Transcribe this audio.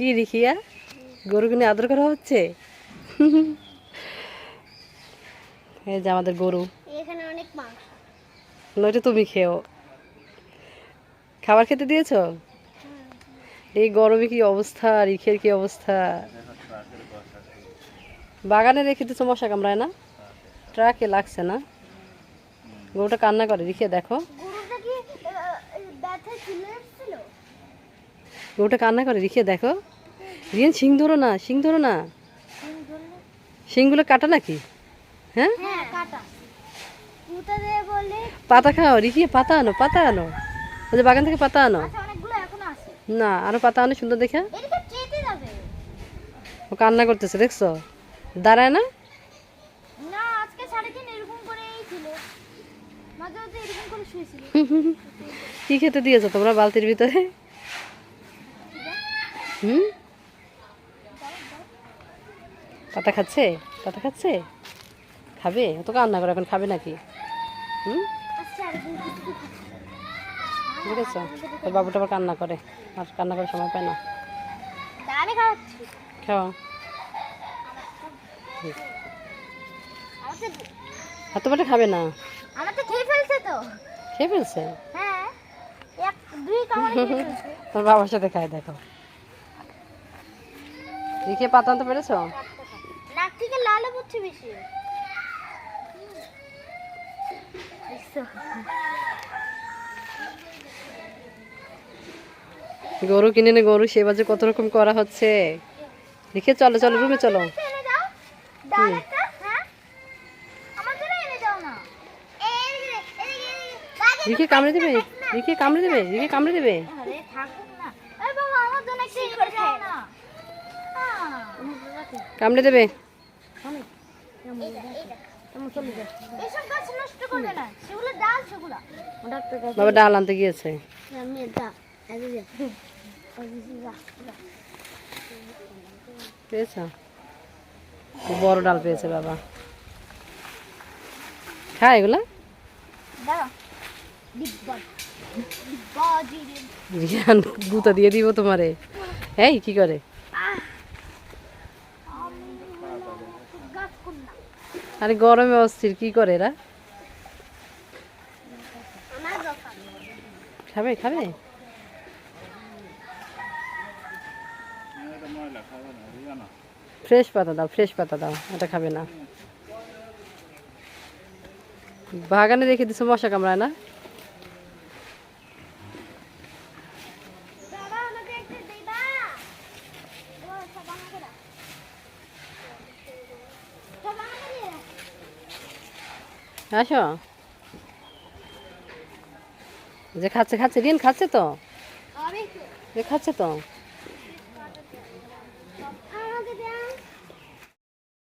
কি রিখিয়া? গরুকে নিয়ে আদর করা হচ্ছে? এই যে আমাদের গরু। এখানে অনেক মাংস। নয়টা তুমি খেও। খাবার খেতে দিয়েছ? এই গরমে কি অবস্থা? রিখের কি অবস্থা? বাগানে রেখে দিচ্ছ মশা কামড়ায় না? ট্রাকে লাগছে না? গরুটা কান্না করে রিখে দেখো। গরুটা কান্না করে রিখে দেখো। রিয়েন শিং ধরো না শিং ধরো না। শিংগুলো কাটা নাকি? হ্যাঁ? হ্যাঁ পাতা খাও রিখিয়ে পাতা আনো পাতা আনো। ওই যে বাগান থেকে পাতা আনো। আচ্ছা না আরও পাতা আনো সুন্দর দেখে। ও কান্না করতেছে দেখছ? দাঁড়ায় না। কি খেতে দিয়েছ তোমরা বালতির ভিতরে? হুম? পাতা খাচ্ছে? পাতা খাচ্ছে? খাবে? অত কান্না করে এখন খাবে নাকি? হুম? ঠিক আছে তোর বাবুটা আবার কান্না করে আর কান্না করার সময় পায় না। খাওয়া তো হাত বাটা খাবে না? আমার তো খেয়ে ফেলছে তো। খেয়ে ফেলছে? হ্যাঁ খেয়ে ফেলছে। তোর বাবার সাথে খায় দেখো। রিখে পাতা আনতে পেরেছ? থেকে লাল পড়ছে বেশি। গরু কিনে নে গরু সেবা যে কত রকম করা হচ্ছে। রিখে চলো চলো রুমে চলো। একটা হ্যাঁ? রিখে কামড়ে দেবে রিখে কামড়ে দেবে রিখে কামড়ে দেবে। আরে থাকুক না। এই বাবা আমার জন্য একটু করে দাও না। হ্যাঁ। কামড়ে দেবে। বাবা ডাল আনতে গিয়েছে। পেয়েছ? বড় ডাল পেয়েছে বাবা। খায় এগুলা। গুতা দিয়ে দিব তোমারে। এই কি করে গাছ কোন না আরে গরমে অস্থির, কি করে এরা? খাবে খাবে? ফ্রেশ পাতা দাও, ফ্রেশ পাতা দাও এটা খাবে না। বাগানে রেখে দিছো মশা কামড়ায় না বাবা আমাকে একটা দিবা ও সব আমাকে দাও সব আমাকে দিয়ে দাও। আসো। যে খাচ্ছে খাচ্ছে রিন খাচ্ছে তো? যে খাচ্ছে তো?